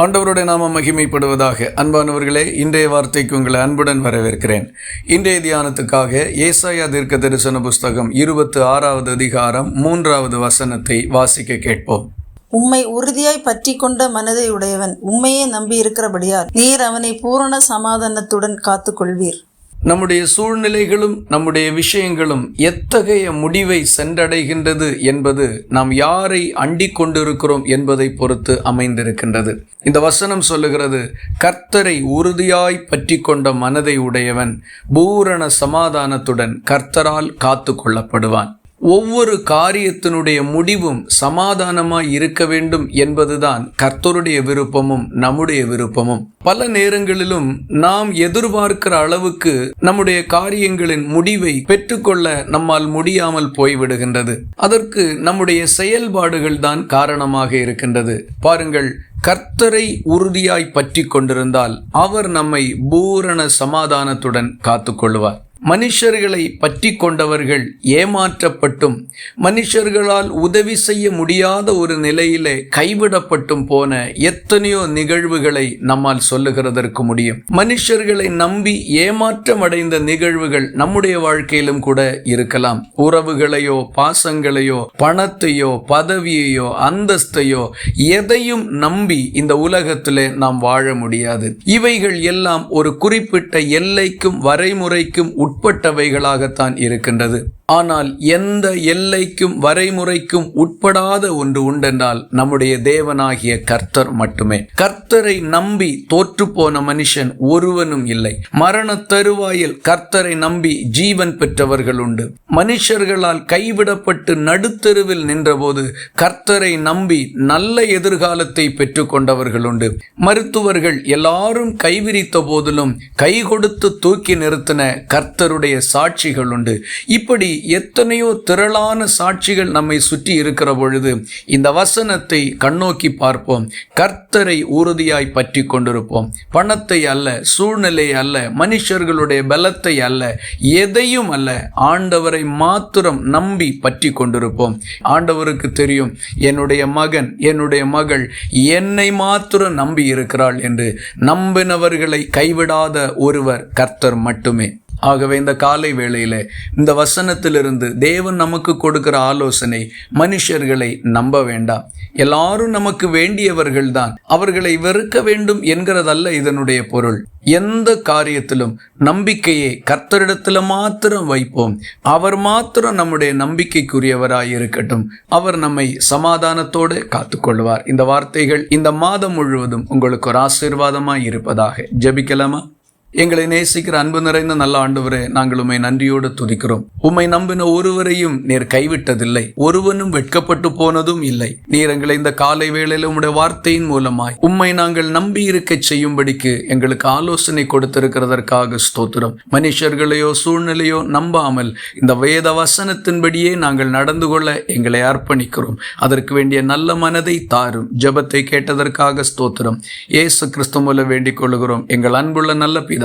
ஆண்டவருடைய நாம மகிமைப்படுவதாக. அன்பானவர்களே இன்றைய வார்த்தைக்கு உங்களை அன்புடன் வரவேற்கிறேன். இன்றைய தியானத்துக்காக ஏசாயா தீர்க்க தரிசன புஸ்தகம் இருபத்து ஆறாவது அதிகாரம் மூன்றாவது வசனத்தை வாசிக்க கேட்போம். உம்மை உறுதியாய் பற்றி கொண்ட மனதை உடையவன் உம்மையே நம்பி இருக்கிறபடியால் நீர் அவனை பூரண சமாதானத்துடன் காத்துக்கொள்வீர். நம்முடைய சூழ்நிலைகளும் நம்முடைய விஷயங்களும் எத்தகைய முடிவை சென்றடைகின்றது என்பது நாம் யாரை அண்டிக் கொண்டிருக்கிறோம் என்பதை பொறுத்து அமைந்திருக்கின்றது. இந்த வசனம் சொல்லுகிறது கர்த்தரை உறுதியாய் பற்றி கொண்ட மனதை உடையவன் பூரண சமாதானத்துடன் கர்த்தரால் காத்து கொள்ளப்படுவான். ஒவ்வொரு காரியத்தினுடைய முடிவும் சமாதானமாய் இருக்க வேண்டும் என்பதுதான் கர்த்தருடைய விருப்பமும் நம்முடைய விருப்பமும். பல நேரங்களிலும் நாம் எதிர்பார்க்கிற அளவுக்கு நம்முடைய காரியங்களின் முடிவை பெற்றுக்கொள்ள நம்மால் முடியாமல் போய்விடுகின்றது. அதற்கு நம்முடைய செயல்பாடுகள் தான் காரணமாக இருக்கின்றது. பாருங்கள் கர்த்தரை உறுதியாய் பற்றி கொண்டிருந்தால் அவர் நம்மை பூரண சமாதானத்துடன் காத்துக்கொள்வார். மனுஷர்களை பற்றி கொண்டவர்கள் ஏமாற்றப்பட்டும் மனுஷர்களால் உதவி செய்ய முடியாத ஒரு நிலையிலே கைவிடப்பட்டும் போன எத்தனையோ நிகழ்வுகளை நம்மால் சொல்லுகிறதற்கு முடியும். மனுஷர்களை நம்பி ஏமாற்றம் அடைந்த நிகழ்வுகள் நம்முடைய வாழ்க்கையிலும் கூட இருக்கலாம். உறவுகளையோ பாசங்களையோ பணத்தையோ பதவியையோ அந்தஸ்தையோ எதையும் நம்பி இந்த உலகத்திலே நாம் வாழ முடியாது. இவைகள் எல்லாம் ஒரு குறிப்பிட்ட எல்லைக்கும் வரைமுறைக்கும் உட்பட்டவைகளாகத்தான் இருக்கின்றது. ஆனால் எந்த எல்லைக்கும் வரைமுறைக்கும் உட்படாத ஒன்று உண்டென்றால் நம்முடைய தேவனாகிய கர்த்தர் மட்டுமே. கர்த்தரை நம்பி தோற்றுப்போன மனுஷன் ஒருவனும் இல்லை. மரண தருவாயில் கர்த்தரை நம்பி ஜீவன் பெற்றவர்கள் உண்டு. மனுஷர்களால் கைவிடப்பட்டு நடுத்தெருவில் நின்றபோது கர்த்தரை நம்பி நல்ல எதிர்காலத்தை பெற்றுக்கொண்டவர்கள் உண்டு. மருத்துவர்கள் எல்லாரும் கைவிரித்த போதிலும் கை கொடுத்து தூக்கி நிறுத்தின கர்த்தருடைய சாட்சிகள் உண்டு. இப்படி எத்தனையோ திரளான சாட்சிகள் நம்மை சுற்றி இருக்கிற பொழுது இந்த வசனத்தை கண்ணோக்கி பார்ப்போம். கர்த்தரை உறுதியாய் பற்றி கொண்டிருப்போம். பணத்தை அல்ல சூழ்நிலை அல்ல மனுஷர்களுடைய பலத்தை அல்ல எதையும் அல்ல ஆண்டவரை மாத்திரம் நம்பி பற்றி கொண்டிருப்போம். ஆண்டவருக்கு தெரியும் என்னுடைய மகன் என்னுடைய மகள் என்னை மாத்திரம் நம்பி இருக்கிறாள் என்று. நம்பினவர்களை கைவிடாத ஒருவர் கர்த்தர் மட்டுமே. ஆகவே இந்த காலை வேளையில இந்த வசனத்திலிருந்து தேவன் நமக்கு கொடுக்கிற ஆலோசனை மனுஷர்களை நம்ப வேண்டாம். எல்லாரும் நமக்கு வேண்டியவர்கள் தான் அவர்களை வெறுக்க வேண்டும் என்கிறதல்ல இதனுடைய பொருள். எந்த காரியத்திலும் நம்பிக்கையை கர்த்தரிடத்துல மாத்திரம் வைப்போம். அவர் மாத்திரம் நம்முடைய நம்பிக்கைக்குரியவராய் இருக்கட்டும். அவர் நம்மை சமாதானத்தோடு காத்துக்கொள்வார். இந்த வார்த்தைகள் இந்த மாதம் முழுவதும் உங்களுக்கு ஒரு ஆசீர்வாதமாய் இருப்பதாக. ஜெபிக்கலாமா? எங்களை நேசிக்கிற அன்பு நிறைந்த நல்ல ஆண்டவரே நாங்கள் உம்மை நன்றியோடு துதிக்கிறோம். உம்மை நம்பின ஒருவரையும் நீர் கைவிட்டதில்லை. ஒருவனும் வெட்கப்பட்டு போனதும் இல்லை. நீர் எங்களை இந்த காலை வேளையில் உம்முடைய வார்த்தையின் மூலமாய் உம்மை நாங்கள் நம்பி இருக்க செய்யும்படிக்கு எங்களுக்கு ஆலோசனை கொடுத்திருக்கிறதற்காக ஸ்தோத்திரம். மனுஷர்களையோ சூழ்நிலையோ நம்பாமல் இந்த வேத வசனத்தின்படியே நாங்கள் நடந்து கொள்ள எங்களை அர்ப்பணிக்கிறோம். அதற்கு வேண்டிய நல்ல மனதை தாரும். ஜெபத்தை கேட்டதற்காக ஸ்தோத்திரம். ஏசு கிறிஸ்து மூலம் வேண்டிக் கொள்கிறோம் எங்கள் அன்புள்ள நல்ல